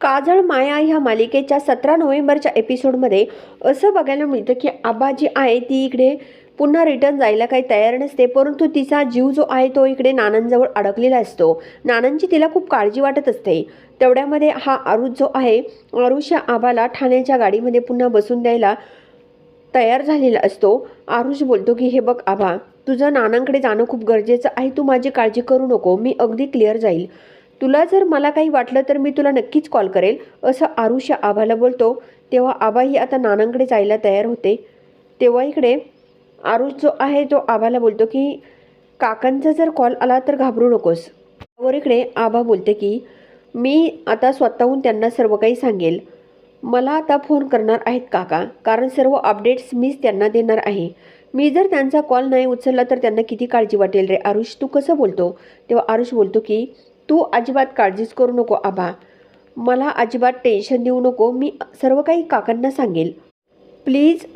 काजळ माया ह्या मालिकेच्या सतरा नोव्हेंबरच्या एपिसोडमध्ये असं बघायला मिळतं की आबा जी आहे ती इकडे पुन्हा रिटर्न जायला काही तयार नसते परंतु तिचा जीव जो आहे तो इकडे नानांजवळ अडकलेला असतो. नानांची तिला खूप काळजी वाटत असते. तेवढ्यामध्ये हा आरुष जो आहे आरुष या आबाला ठाण्याच्या गाडीमध्ये पुन्हा बसून द्यायला तयार झालेला असतो. आरुष बोलतो की हे बघ आबा तुझं नानांकडे जाणं खूप गरजेचं आहे तू माझी काळजी करू नको मी अगदी क्लिअर जाईल. तुला जर मला काही वाटलं तर मी तुला नक्कीच कॉल करेल असं आरुष या आबाला बोलतो. तेव्हा आबाही आता नानांकडे जायला तयार होते. तेव्हा इकडे आरुष जो आहे तो आबाला बोलतो की काकांचा जर कॉल आला तर घाबरू नकोस. त्यावर इकडे आबा बोलते की मी आता स्वतःहून त्यांना सर्व काही सांगेल. मला आता फोन करणार आहेत काका कारण सर्व अपडेट्स मीच त्यांना देणार आहे. मी जर त्यांचा कॉल नाही उचलला तर त्यांना किती काळजी वाटेल रे आरुष? तू कसं बोलतो? तेव्हा आरुष बोलतो की तू अजिबात काळजीच करू नको आबा. मला अजिबात टेन्शन देऊ नको. मी सर्व काही काकांना सांगेल. प्लीज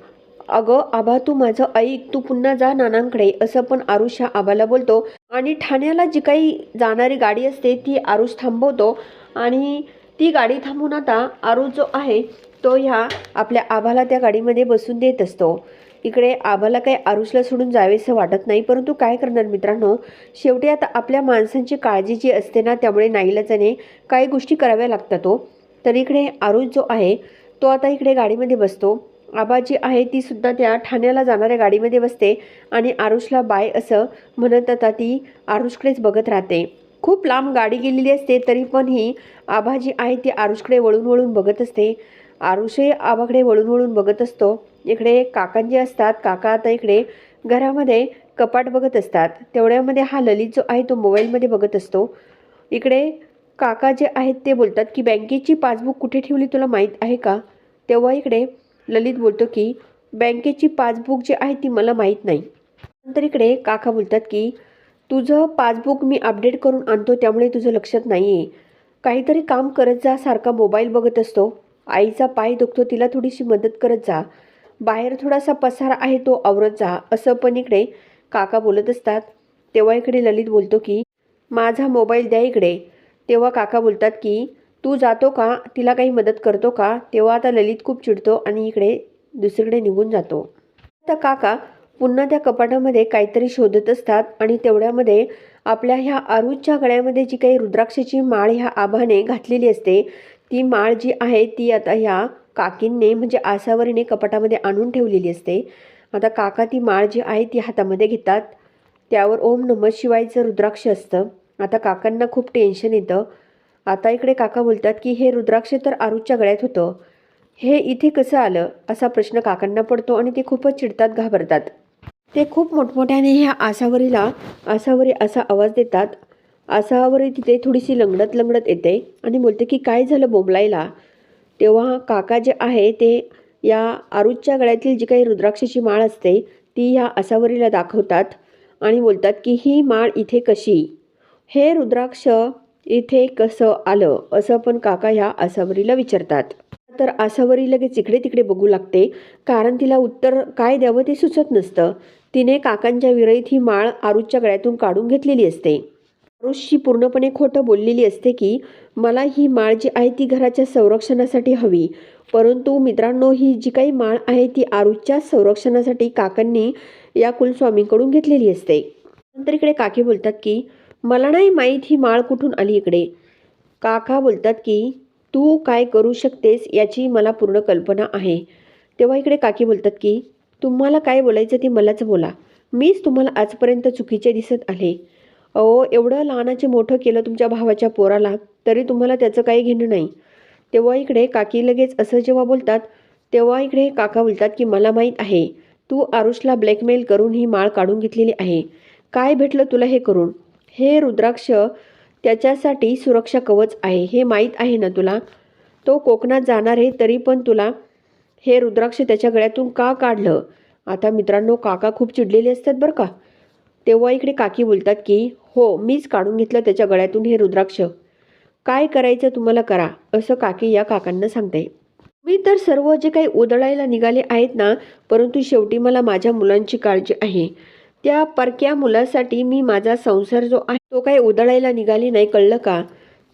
अगं आबा तू माझं ऐक. तू पुन्हा जा नानांकडे. असं पण आरुष ह्या आबाला बोलतो. आणि ठाण्याला जी काही जाणारी गाडी असते ती आरुष थांबवतो. आणि ती गाडी थांबून आता आरुष जो आहे तो ह्या आपल्या आबाला त्या गाडीमध्ये बसून देत असतो. इकडे आम्हाला काही आरुषला सोडून जावेसं वाटत नाही परंतु काय करणार मित्रांनो? शेवटी आता आपल्या माणसांची काळजी जी असते ना त्यामुळे नाईलाजाने काही गोष्टी कराव्या लागतात तो तर इकडे आरुष जो आहे तो आता इकडे गाडीमध्ये बसतो. आबा जी आहे ती सुद्धा त्या ठाण्याला जाणाऱ्या गाडीमध्ये बसते आणि आरुषला बाय असं म्हणत आता ती आरुषकडेच बघत राहते. खूप लांब गाडी गेलेली असते तरी पण ही आबा जी आहे ती आरुषकडे वळून वळून बघत असते. आरुषही आबाकडे वळून वळून बघत असतो. इकडे काकां जे असतात काका आता इकडे घरामध्ये कपाट बघत असतात. तेवढ्यामध्ये हा ललित जो आहे तो मोबाईलमध्ये बघत असतो. इकडे काका जे आहेत ते बोलतात की बँकेची पासबुक कुठे ठेवली तुला माहीत आहे का? तेव्हा इकडे ललित बोलतो की बँकेची पासबुक जी आहे ती मला माहीत नाही. नंतर इकडे काका बोलतात की तुझं पासबुक मी अपडेट करून आणतो त्यामुळे तुझं लक्षात नाही आहे काहीतरी काम करत जा सारखा मोबाईल बघत असतो. आईचा पाय दुखतो तिला थोडीशी मदत करत जा. बाहेर थोडासा पसार आहे तो आवरत जा असं पण इकडे काका बोलत असतात. तेव्हा इकडे ललित बोलतो की माझा मोबाईल द्या इकडे. तेव्हा काका बोलतात की तू जातो का? तिला काही मदत करतो का? तेव्हा आता ललित खूप चिडतो आणि इकडे दुसरीकडे निघून जातो. आता काका पुन्हा त्या कपाटामध्ये काहीतरी शोधत असतात आणि तेवढ्यामध्ये आपल्या ह्या आरूजच्या गळ्यामध्ये जी काही रुद्राक्षाची माळ ह्या आभाने घातलेली असते ती माळ जी आहे ती आता ह्या काकींने म्हणजे आसावरीने कपाटामध्ये आणून ठेवलेली असते. आता काका ती माळ जी आहे ती हातामध्ये घेतात. त्यावर ओम नमः शिवायचं रुद्राक्ष असतं. आता काकांना खूप टेन्शन येतं. आता इकडे काका बोलतात की हे रुद्राक्ष तर आरूच्या गळ्यात होतं. हे इथे कसं आलं? असा प्रश्न काकांना पडतो आणि ते खूपच चिडतात घाबरतात. ते खूप मोठमोठ्याने ह्या आसावरीला आसावरी असा आवाज देतात. आसावरी तिथे थोडीशी लंगडत लंगडत येते आणि बोलते की काय झालं बोंबलायला? तेव्हा काका जे आहे ते या आरुजच्या गळ्यातील जी काही रुद्राक्षाची माळ असते ती ह्या आसावरीला दाखवतात आणि बोलतात की ही माळ इथे कशी? हे रुद्राक्ष इथे कसं आलं? असं पण काका ह्या आसावरीला विचारतात. तर आसावरी लगेच इकडे तिकडे बघू लागते. कारण तिला उत्तर काय द्यावं ते सुचत नसतं. तिने काकांच्या विरईत ही माळ आरुजच्या गळ्यातून काढून घेतलेली असते. आरुषशी पूर्णपणे खोटं बोललेली असते की मला ही माळ जी आहे ती घराच्या संरक्षणासाठी हवी. परंतु मित्रांनो ही जी काही माळ आहे ती आरुजच्या संरक्षणासाठी काकांनी या कुलस्वामींकडून घेतलेली असते. नंतर इकडे काकी बोलतात की मला नाही माहीत ही माळ कुठून आली इकडे. काका बोलतात की तू काय करू शकतेस याची मला पूर्ण कल्पना आहे. तेव्हा इकडे काकी बोलतात की तुम्हाला काय बोलायचं ते मलाच बोला. मीच तुम्हाला आजपर्यंत चुकीचे दिसत आले अहो एवढं लहानाचे मोठं केलं तुमच्या भावाच्या पोराला तरी तुम्हाला त्याचं काही घेणं नाही. तेव्हा इकडे काकी लगेच असं जेव्हा बोलतात तेव्हा इकडे काका बोलतात की मला माहीत आहे तू आरुषला ब्लॅकमेल करून ही माळ काढून घेतलेली आहे. काय भेटलं तुला हे करून? हे रुद्राक्ष त्याच्यासाठी सुरक्षा कवच आहे हे माहीत आहे ना तुला? तो कोकणात जाणार आहे तरी पण तुला हे रुद्राक्ष त्याच्या गळ्यातून का काढलं? आता मित्रांनो काका खूप चिडलेले असतात बरं का. तेव्हा इकडे काकी बोलतात की हो मीच काढून घेतलं त्याच्या गळ्यातून हे रुद्राक्ष. काय करायचं तुम्हाला करा असं काकी या काकांना सांगते मी तर सर्व जे काही उदळायला निघाले आहेत ना परंतु शेवटी मला माझ्या मुलांची काळजी आहे. त्या परक्या मुलासाठी मी माझा संसार जो आहे तो काही उदळायला निघाली नाही कळलं का?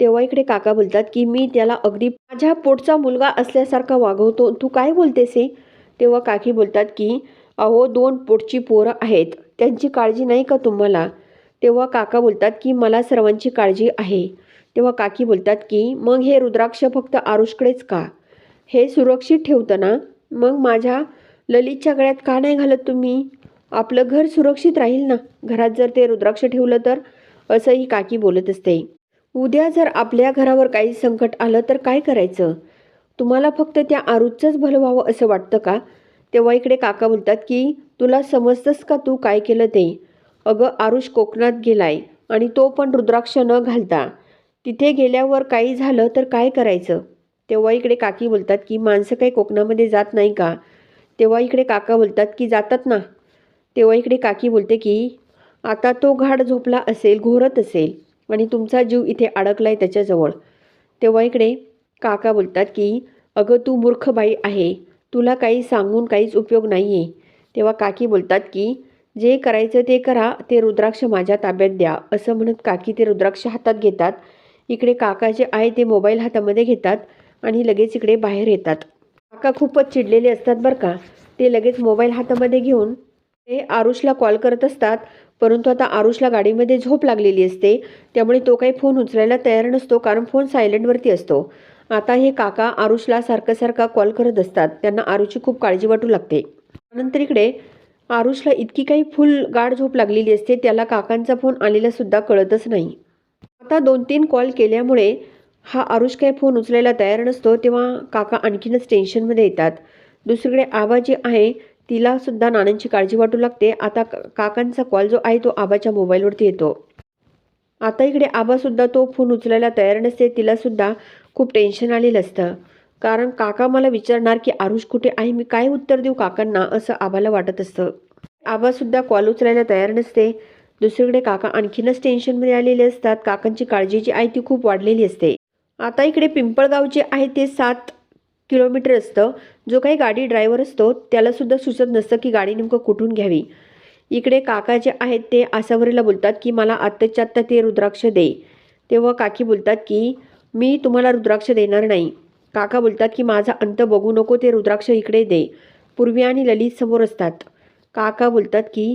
तेव्हा इकडे काका बोलतात की मी त्याला अगदी माझ्या पोटचा मुलगा असल्यासारखा वागवतो. तू काय बोलतेस हे? तेव्हा काकी बोलतात की अहो दोन पोटची पोरं आहेत. त्यांची काळजी नाही का तुम्हाला? तेव्हा काका बोलतात की मला सर्वांची काळजी आहे. तेव्हा काकी बोलतात की मग हे रुद्राक्ष फक्त आरुषकडेच का? हे सुरक्षित ठेवतं ना? मग माझ्या ललितच्या गळ्यात का नाही घालत तुम्ही? आपलं घर सुरक्षित राहील ना? घरात जर ते रुद्राक्ष ठेवलं तर? असंही काकी बोलत असते. उद्या जर आपल्या घरावर काही संकट आलं तर काय करायचं? तुम्हाला फक्त त्या आरुजचंच भलं व्हावं असं वाटतं का? तेव्हा इकडे काका बोलतात की तुला समजतंस का तू काय केलं ते? अगं आरुष कोकणात गेलाय आणि तो पण रुद्राक्ष न घालता. तिथे गेल्यावर काही झालं तर काय करायचं? तेव्हा इकडे काकी बोलतात की माणसं काही कोकणामध्ये जात नाही का? तेव्हा इकडे काका बोलतात की जातात ना. तेव्हा इकडे काकी बोलते की आता तो घाट झोपला असेल घोरत असेल आणि तुमचा जीव इथे अडकलाय त्याच्याजवळ. तेव्हा इकडे काका बोलतात की अगं तू मूर्ख बाई आहे. तुला काही सांगून काहीच उपयोग नाही आहे तेव्हा काकी बोलतात की जे करायचं ते करा ते रुद्राक्ष माझ्या ताब्यात द्या असं म्हणत काकी ते रुद्राक्ष हातात घेतात. इकडे काका जे आहे ते मोबाईल हातामध्ये घेतात आणि लगेच इकडे बाहेर येतात. काका खूपच चिडलेले असतात बरं का. ते लगेच मोबाईल हातामध्ये घेऊन ते आरुषला कॉल करत असतात. परंतु आता आरुषला गाडीमध्ये झोप लागलेली असते. त्यामुळे तो काही फोन उचलायला तयार नसतो कारण फोन सायलेंटवरती असतो. आता हे काका आरुषला सारखं सारखा कॉल करत असतात. त्यांना आरुषची खूप काळजी वाटू लागते. नंतर इकडे आरुषला इतकी काही फुल गाढ झोप लागलेली असते त्याला काकांचा फोन आलेला सुद्धा कळतच नाही. आता दोन तीन कॉल केल्यामुळे हा आरुष काही फोन उचलायला तयार नसतो तेव्हा काका आणखीनच टेन्शनमध्ये येतात. दुसरीकडे आबा जी आहे तिला सुद्धा नानांची काळजी वाटू लागते. आता काकांचा कॉल जो आहे तो आबाच्या मोबाईलवरती येतो. आता इकडे आबासुद्धा तो फोन उचलायला तयार नसते तिलासुद्धा खूप टेन्शन आलेलं असतं. कारण काका मला विचारणार की आरुष कुठे आहे? मी काय उत्तर देऊ काकांना? असं आबाला वाटत असतं. आबासुद्धा कॉल उचलायला तयार नसते. दुसरीकडे काका आणखीनच टेन्शनमध्ये आलेले असतात. काकांची काळजी जी आहे ती खूप वाढलेली असते. आता इकडे पिंपळगाव जे आहे ते सात किलोमीटर असतं. जो काही गाडी ड्रायव्हर असतो त्यालासुद्धा सुचत नसतं की गाडी नेमकं कुठून घ्यावी. इकडे काका जे आहेत ते आसावरीला बोलतात की मला आत्ताच्या आत्ता ते रुद्राक्ष दे. तेव्हा काकी बोलतात की मी तुम्हाला रुद्राक्ष देणार नाही. काका बोलतात की माझा अंत बघू नको ते रुद्राक्ष इकडे दे. पूर्वी आणि ललित समोर असतात. काका बोलतात की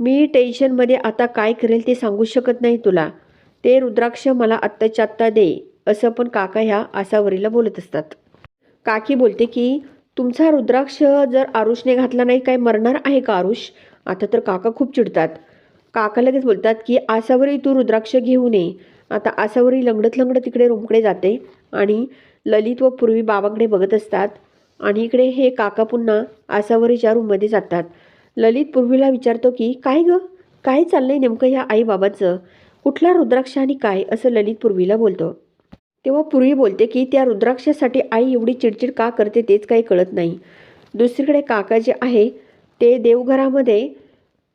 मी टेन्शनमध्ये आता काय करेल ते सांगू शकत नाही तुला. ते रुद्राक्ष मला आत्ताच्या आत्ता दे. असं पण काका ह्या आसावरीला बोलत असतात. काकी बोलते की तुमचा रुद्राक्ष जर आरुषने घातला नाही काय मरणार आहे का आरुष? आता तर काका खूप चिडतात. काका लगेच बोलतात की आसावरी तू रुद्राक्ष घेऊ नये आता आसावरी लंगडत लंगडत तिकडे रूमकडे जाते आणि ललित व पूर्वी बाबाकडे बघत असतात. आणि इकडे हे काका पुन्हा आसावरीच्या रूममध्ये जातात. ललित पूर्वीला विचारतो की काय ग? काय चाललंय नेमकं ह्या आईबाबाचं? कुठला रुद्राक्ष आणि काय? असं ललित पूर्वीला बोलतो. तेव्हा पूर्वी बोलते की त्या रुद्राक्षासाठी आई एवढी चिडचिड का करते तेच काही कळत नाही. दुसरीकडे काका जे आहे ते देवघरामध्ये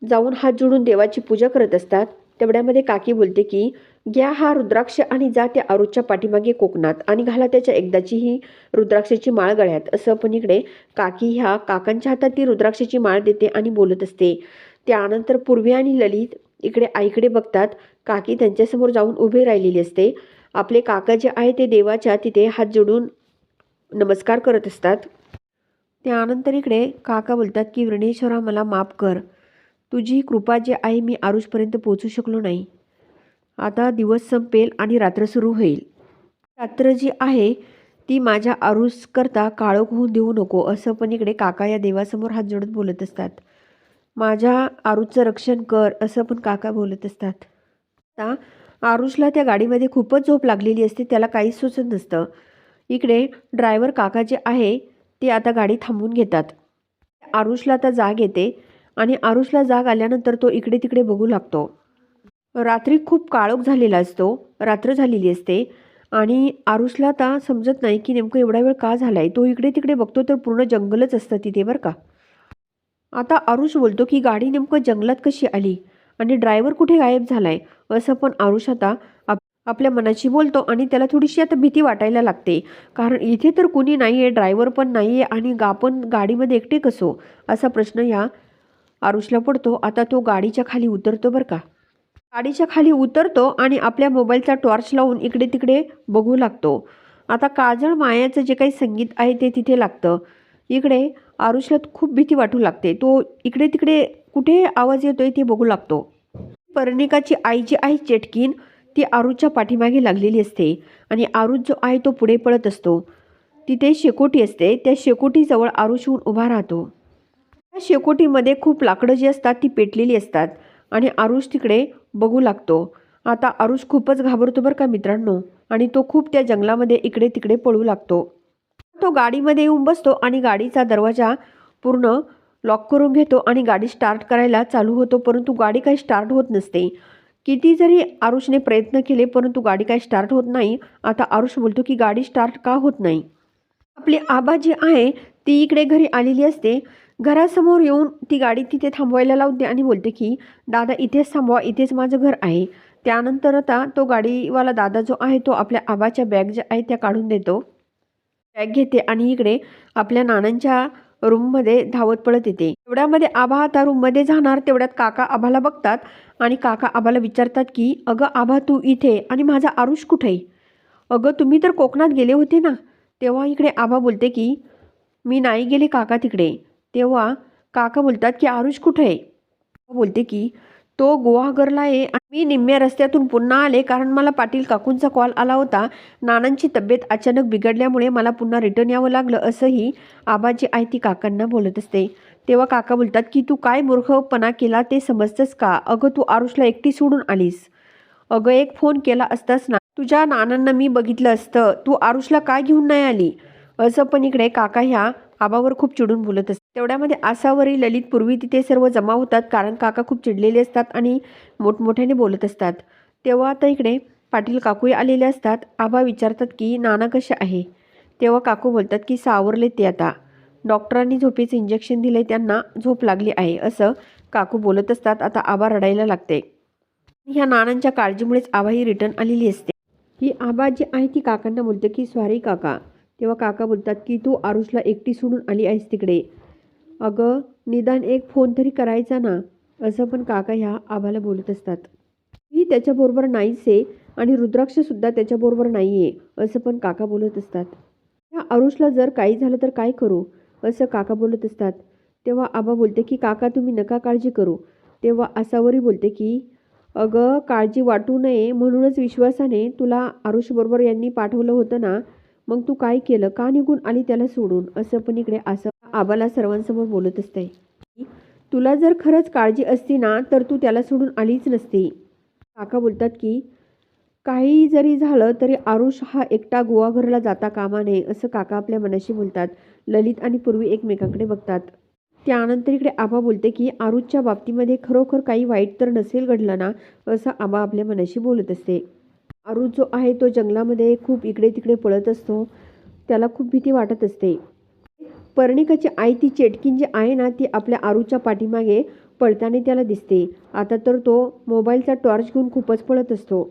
जाऊन हात जोडून देवाची पूजा करत असतात. तेवढ्यामध्ये काकी बोलते की घ्या हा रुद्राक्ष आणि जा त्या आरुच्या पाठीमागे कोकणात आणि घाला त्याच्या एकदाची ही रुद्राक्षाची माळ गळ्यात. असं पण इकडे काकी ह्या काकांच्या हातात ती रुद्राक्षाची माळ देते आणि बोलत असते. त्यानंतर पूर्वी आणि ललित इकडे आईकडे बघतात. काकी त्यांच्यासमोर जाऊन उभे राहिलेली असते. आपले काका जे आहे ते देवाच्या तिथे हात जोडून नमस्कार करत असतात. त्यानंतर इकडे काका बोलतात की वृणेश्वरा मला माफ कर. तुझी कृपा जी आहे मी आरुषपर्यंत पोहोचू शकलो नाही. आता दिवस संपेल आणि रात्र सुरू होईल. रात्र जी आहे ती माझ्या आरुषकरता काळोख होऊन देऊ नको असं पण इकडे काका या देवासमोर हात जोडत बोलत असतात. माझ्या आरुषचं रक्षण कर असं पण काका बोलत असतात. आता आरुषला त्या गाडीमध्ये खूपच झोप लागलेली असते त्याला काहीच सुचत नसतं. इकडे ड्रायव्हर काका जे आहे ते आता गाडी थांबवून घेतात. आरुषला आता जाग येते आणि आरुषला जाग आल्यानंतर तो इकडे तिकडे बघू लागतो. रात्री खूप काळोख झालेला असतो रात्र झालेली असते. आणि आरुषला आता समजत नाही की नेमकं एवढा वेळ का झाला आहे तो इकडे तिकडे बघतो तर पूर्ण जंगलच असतं तिथे बरं का. आता आरुष बोलतो की गाडी नेमकं जंगलात कशी आली? आणि ड्रायव्हर कुठे गायब झाला आहे असं पण आरुष आता आप आपल्या मनाशी बोलतो आणि त्याला थोडीशी आता भीती वाटायला लागते. कारण इथे तर कुणी नाही आहे ड्रायव्हर पण नाही आहे आणि गा पण गाडीमध्ये एकटे कसो? असा प्रश्न या आरुषला पडतो. आता तो गाडीच्या खाली उतरतो बरं का. गाडीच्या खाली उतरतो आणि आपल्या मोबाईलचा टॉर्च लावून इकडे तिकडे बघू लागतो. आता काजळ मायाचं जे काही संगीत आहे ते तिथे लागतं. इकडे आरुषला खूप भीती वाटू लागते. तो इकडे तिकडे कुठे आवाज येतोय ते बघू लागतो. पर्णिकाची आई जी आहे चेटकीन ती आरुच्या पाठीमागे लागलेली असते आणि आरुष जो आहे तो पुढे पळत असतो. तिथे शेकोटी असते. त्या शेकोटीजवळ आरुष होऊन उभा राहतो. त्या शेकोटीमध्ये खूप लाकडं जी असतात ती पेटलेली असतात आणि आरुष तिकडे बघू लागतो. आता आरुष खूपच घाबरतो बरं का मित्रांनो? आणि तो खूप त्या जंगलामध्ये इकडे तिकडे पळू लागतो. तो गाडीमध्ये येऊन बसतो आणि गाडीचा दरवाजा पूर्ण लॉक करून घेतो आणि गाडी स्टार्ट करायला चालू होतो परंतु गाडी काही स्टार्ट होत नसते. किती जरी आरुषने प्रयत्न केले परंतु गाडी काही स्टार्ट होत नाही. आता आरुष बोलतो की गाडी स्टार्ट का होत नाही? आपली आबा जी आहे ती इकडे घरी आलेली असते. घरासमोर येऊन ती गाडी तिथे थांबवायला लावते आणि बोलते की दादा इथेच थांबवा इथेच माझं घर आहे. त्यानंतर आता तो गाडीवाला दादा जो आहे तो आपल्या आबाच्या बॅग ज्या आहेत त्या काढून देतो. बॅग घेते आणि इकडे आपल्या नानांच्या रूममध्ये धावत पळत येते. एवढ्यामध्ये आबा आता रूममध्ये जाणार तेवढ्यात काका आबाला बघतात आणि काका आबाला विचारतात की अगं आबा तू इथे आणि माझा आरुष कुठे आहे? अगं तुम्ही तर कोकणात गेले होते ना. तेव्हा इकडे आबा बोलते की मी नाही गेले काका तिकडे. तेव्हा काका बोलतात की आरुष कुठे आहे? बोलते की तो गुवाहागरला आहे आणि मी निम्म्या रस्त्यातून पुन्हा आले कारण मला पाटील काकूंचा कॉल आला होता. नानांची तब्येत अचानक बिघडल्यामुळे मला पुन्हा रिटर्न यावं लागलं असंही आबाजी आई ती काकांना बोलत असते. तेव्हा काका बोलतात की तू काय मूर्खपणा केला ते समजतंस का? अगं तू आरुषला एकटी सोडून आलीस. अगं एक फोन केला असतास ना तुझ्या नानांना मी बघितलं असतं. तू आरुषला काय घेऊन नाही आली? असं पण इकडे काका ह्या आबावर खूप चिडून बोलत असते तेवढ्यामध्ये आसावरी ललित पूर्वी तिथे सर्व जमा होतात कारण काका खूप चिडलेले असतात आणि मोठमोठ्याने बोलत असतात. तेव्हा आता इकडे पाटील काकूही आलेले असतात. आबा विचारतात की नाना कसे आहे? तेव्हा काकू बोलतात की सावरले ते आता. डॉक्टरांनी झोपेचं इंजेक्शन दिले त्यांना झोप लागली आहे असं काकू बोलत असतात. आता आबा रडायला लागते. ह्या नानांच्या काळजीमुळेच आबा ही रिटर्न आलेली असते. ही आबा जी आहे ती काकांना बोलते की सॉरी काका. तेव्हा काका बोलतात की तू आरुषला एकटी सोडून आली आहेस तिकडे. अगं निदान एक फोन तरी करायचा ना असं पण काका ह्या आबाला बोलत असतात. ही त्याच्याबरोबर नाहीच आहे आणि रुद्राक्षसुद्धा त्याच्याबरोबर नाही आहे असं पण काका बोलत असतात. ह्या आरुषला जर काही झालं तर काय करू असं काका बोलत असतात. तेव्हा आबा बोलते की काका तुम्ही नका काळजी करू. तेव्हा आसावरी बोलते की अगं काळजी वाटू नये म्हणूनच विश्वासाने तुला आरुषबरोबर यांनी पाठवलं होतं ना मग तू काय केलं? का निघून आली त्याला सोडून? असं पण इकडे असं आबाला सर्वांसमोर बोलत असते. तुला जर खरंच काळजी असती ना तर तू त्याला सोडून आलीच नसती. काका बोलतात की काही जरी झालं तरी आरुष हा एकटा गोवाघरला जाता कामा नये असं काका आपल्या मनाशी बोलतात. ललित आणि पूर्वी एकमेकांकडे बघतात. त्यानंतर इकडे आबा बोलते की आरुषच्या बाबतीमध्ये खरोखर काही वाईट तर नसेल घडलं ना? असं आबा आपल्या मनाशी बोलत असते. आरुष जो आहे तो जंगलामध्ये खूप इकडे तिकडे पळत असतो. त्याला खूप भीती वाटत असते. पर्णिकाची आई ती चेटकीन जी आहे ना ती आपल्या आरूच्या पाठीमागे पळताना त्याला दिसते. आता तर तो मोबाईलचा टॉर्च घेऊन खूपच पळत असतो.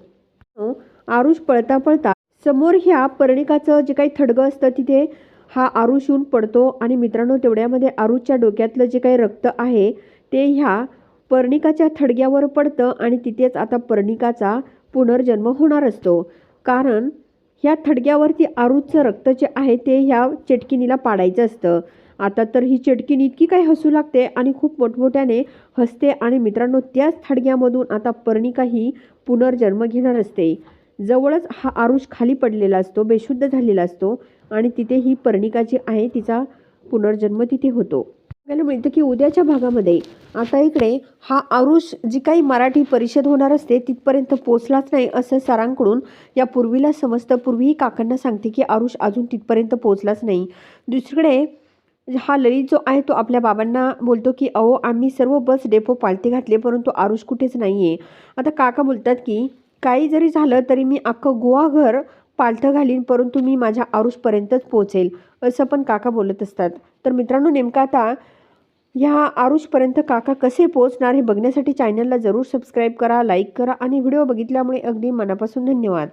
आरुष पळता पळता समोर ह्या पर्णिकाचं जे काही थडगं असतं तिथे हा आरुष येऊन पडतो आणि मित्रांनो तेवढ्यामध्ये आरुषच्या डोक्यातलं जे काही रक्त आहे ते ह्या पर्णिकाच्या थडग्यावर पडतं आणि तिथेच आता पर्णिकाचा पुनर्जन्म होणार असतो. कारण ह्या थडग्यावरती आरूचं रक्त जे आहे ते ह्या चेटकिनीला पाडायचं असतं. आता तर ही चेटकिनी इतकी काही हसू लागते आणि खूप मोठमोठ्याने हसते आणि मित्रांनो त्याच थडग्यामधून आता पर्णिका ही पुनर्जन्म घेणार असते. जवळच हा आरुष खाली पडलेला असतो बेशुद्ध झालेला असतो आणि तिथे ही पर्णिका जी आहे तिचा पुनर्जन्म तिथे होतो. आपल्याला मिळतं की उद्याच्या भागामध्ये आता इकडे हा आरुष जी काही मराठी परिषद होणार असते तिथपर्यंत पोचलाच नाही असं सरांकडून या पूर्वीला समजतं. पूर्वीही काकांना सांगते की आरुष अजून तिथपर्यंत पोचलाच नाही. दुसरीकडे हा ललित जो आहे तो आपल्या बाबांना बोलतो की अहो आम्ही सर्व बस डेपो पालथे घातले परंतु आरुष कुठेच नाही आहे आता काका बोलतात की काही जरी झालं तरी मी अख्खं गोवाघर पालथं घालीन परंतु मी माझ्या आरुषपर्यंतच पोहोचेल. असं पण काका बोलत असतात. तर मित्रांनो नेमका आता ह्या आरुषपर्यंत काका कसे पोहोचणार हे बघण्यासाठी चॅनलला जरूर सबस्क्राईब करा लाईक करा आणि व्हिडिओ बघितल्यामुळे अगदी मनापासून धन्यवाद.